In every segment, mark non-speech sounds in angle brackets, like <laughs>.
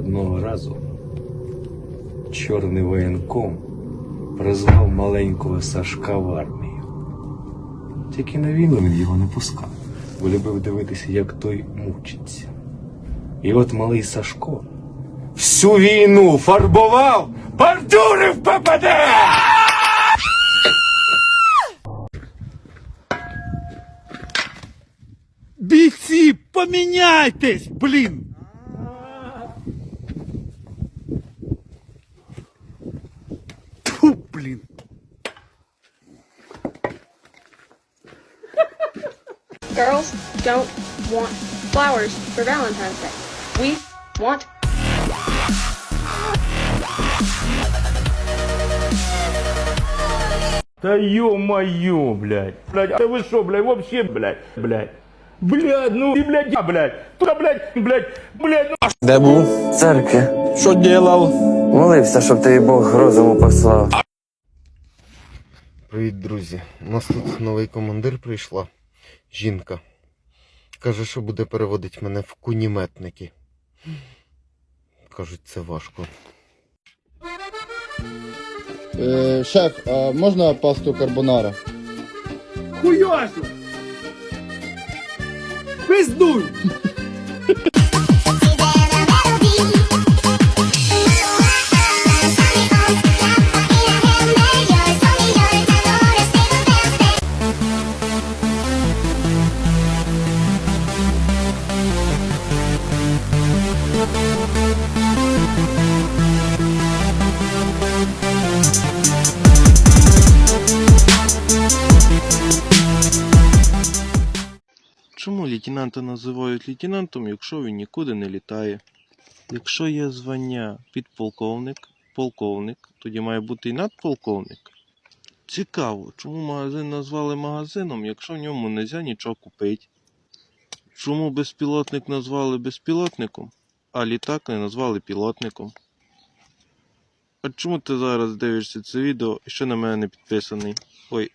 Одного разу чорний воєнком призвав маленького Сашка в армію. Тільки на війну він його не пускав, бо любив дивитися, як той мучиться. І от малий Сашко всю війну фарбував бордюри в ППД! Бійці, поміняйтесь, блін! блін. Girls don't want flowers for Valentine's Day. We want Да ё-моё, блядь. Блядь, да вы что, блядь, вообще, блядь, блядь. Блядь, ну и, блядь, я, блядь. Туда, блядь, блядь, блядь, ну. Де був? В церкві. Що делав? Молився, щоб тобі Бог розуму послав. Привіт, друзі. У нас тут новий командир прийшла. Жінка. Каже, що буде переводити мене в куніметники. Кажуть, це важко. Е, шеф, а можна пасту карбонара? Хуйосно! Пиздуй! Лейтенанта називають лейтенантом, якщо він нікуди не літає? Якщо є звання підполковник, полковник, тоді має бути і надполковник. Цікаво, чому магазин назвали магазином, якщо в ньому не можна нічого купити? Чому безпілотник назвали безпілотником, а літак не назвали пілотником? А чому ти зараз дивишся це відео і ще на мене не підписаний? Ой,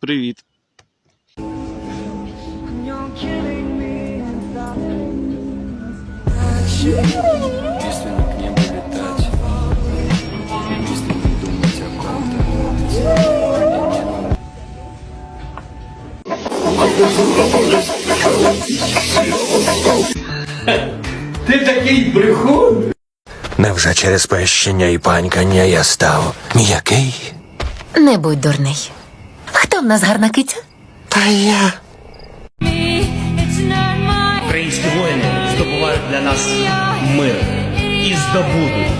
привіт! Единственно к небу летать Единственно думать о ком-то Невже через пещення і панькання я став м'який? Не будь дурний. Хто в нас гарна киця? Та я. Українські воїни здобувають для нас мир і здобудуть.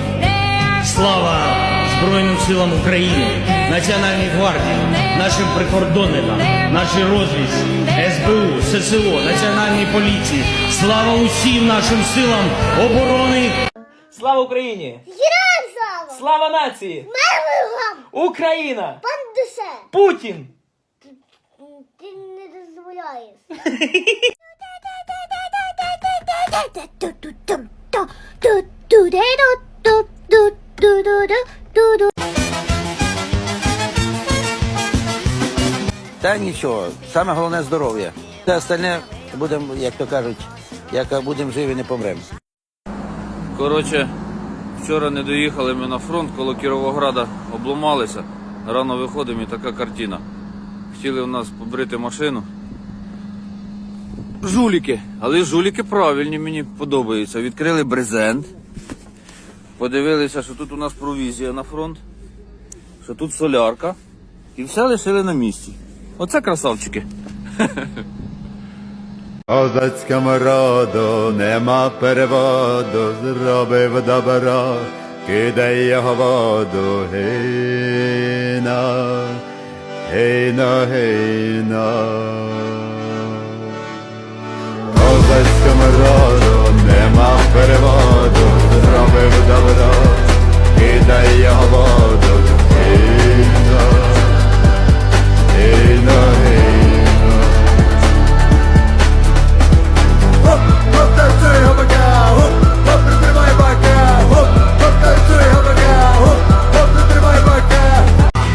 Слава Збройним силам України, Національній гвардії, нашим прикордонникам, нашій розвідці, СБУ, ССО, Національній поліції. Слава усім нашим силам оборони. Слава Україні! Героям слава! Слава нації! Миром! Україна! Пандусе! Путін! Ти не дозволяєш. <laughs> Та нічого, саме головне здоров'я. Те остальне будемо, як то кажуть, як будемо живі, не помремо. Коротше, вчора не доїхали ми на фронт, коло Кіровограда обломалися. Рано виходимо і така картина. Хотіли у нас побрити машину. Жуліки, але жуліки правильні, мені подобаються. Відкрили брезент. Подивилися, що тут у нас провізія на фронт, що тут солярка. І все лишили на місці. Оце красавчики. <laughs> Козацькому роду нема переводу, зробив добро, кидай його воду, гейна, гейна, гейна. Козацькому роду нема переводу, зробив добро, кидай його воду, гейна, гейна, гейна. Хоп, хоп, танцюй, гопака, хоп, танцюй, гопака, хоп, хоп, притримай бака.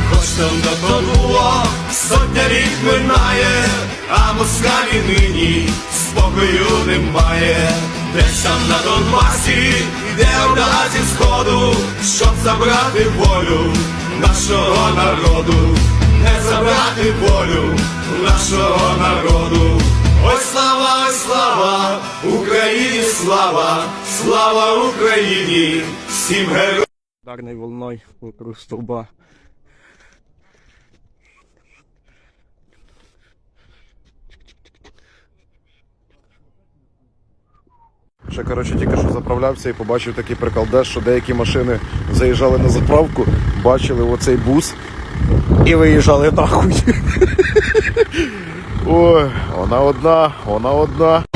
Коштом до Конула сотня рік минає, а москалі нині спокою немає. Десь там на Донбасі йде одна зі сходу, щоб забрати волю нашого народу, не забрати волю нашого народу. Ой, слава, ой, слава, Україні слава, слава Україні, всім героям. Ударной волной вокруг столба. Ще коротше тільки що заправлявся і побачив такий приколдес, що деякі машини заїжджали на заправку, бачили оцей бус і виїжджали нахуй. <laughs> Ой, вона одна, вона одна.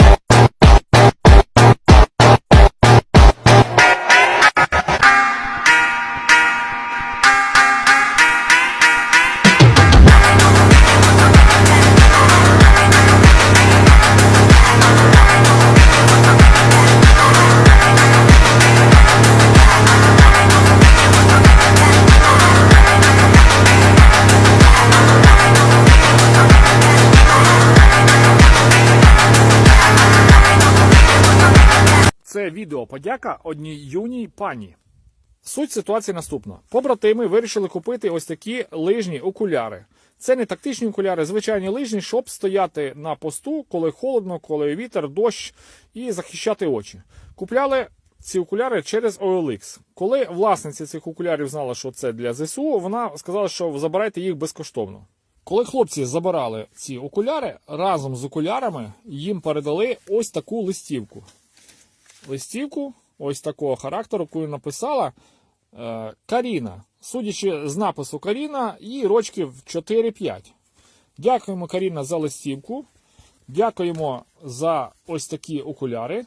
Відео подяка одній юній пані. Суть ситуації наступна: побратими вирішили купити ось такі лижні окуляри. Це не тактичні окуляри, звичайні лижні, щоб стояти на посту, коли холодно, коли вітер, дощ і захищати очі. Купляли ці окуляри через OLX. Коли власниця цих окулярів знала, що це для ЗСУ, вона сказала, що забирайте їх безкоштовно. Коли хлопці забирали ці окуляри, разом з окулярами їм передали ось таку листівку листівку ось такого характеру, яку написала е, Каріна. Судячи з напису Каріна, їй рочків 4-5. Дякуємо, Каріна, за листівку. Дякуємо за ось такі окуляри.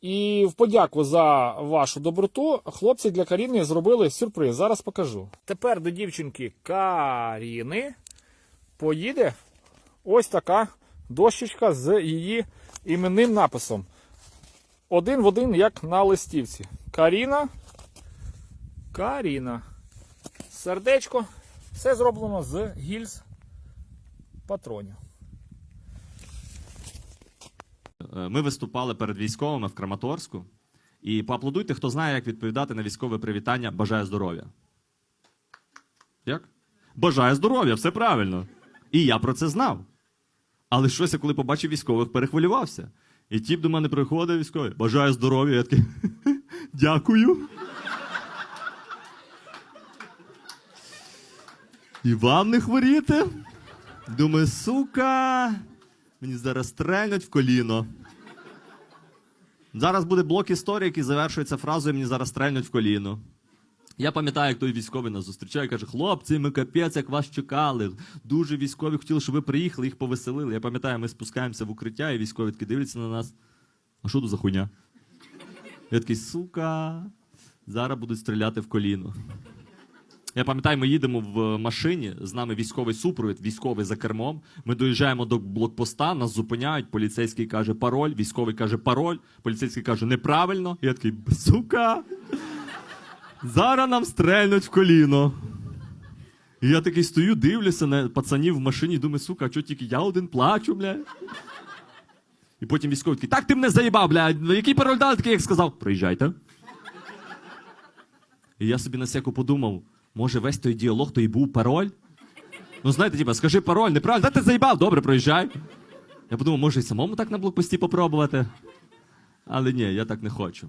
І в подяку за вашу доброту хлопці для Каріни зробили сюрприз. Зараз покажу. Тепер до дівчинки Каріни поїде ось така дощечка з її іменним написом один в один, як на листівці. Каріна. Каріна. Сердечко. Все зроблено з гільз патронів. Е, Ми виступали перед військовими в Краматорську. І поаплодуйте, хто знає, як відповідати на військове привітання Бажаю здоров'я. Як? Бажаю здоров'я, все правильно. І я про це знав. Але щось, коли побачив військових, перехвилювався. І тіп до мене приходить військовий. Бажаю здоров'я. Я такий. Дякую. І вам не хворіти. Думаю, сука, мені зараз стрельнуть в коліно. Зараз буде блок історії, який завершується фразою Мені зараз стрельнуть в коліно. Я пам'ятаю, як той військовий нас зустрічає каже: хлопці, ми капець, як вас чекали. Дуже військові хотіли, щоб ви приїхали, їх повеселили. Я пам'ятаю, ми спускаємося в укриття, і військові такі дивляться на нас. А що тут за хуйня? Я такий, сука, зараз будуть стріляти в коліно. Я пам'ятаю, ми їдемо в машині, з нами військовий супровід, військовий за кермом. Ми доїжджаємо до блокпоста, нас зупиняють, поліцейський каже пароль, військовий каже пароль, поліцейський каже неправильно. Я такий, сука. Зараз нам стрельнуть в коліно. І я такий стою, дивлюся на пацанів в машині, думаю, сука, а чого тільки я один плачу, бля. І потім військовий такий, так ти мене заїбав, бля, який пароль дали, такий, як сказав, приїжджайте. І я собі на всяку подумав, може весь той діалог то і був пароль? Ну, знаєте, типа, скажи пароль, неправильно, та ти заїбав, добре, проїжджай. Я подумав, може і самому так на блокпості попробувати. Але ні, я так не хочу.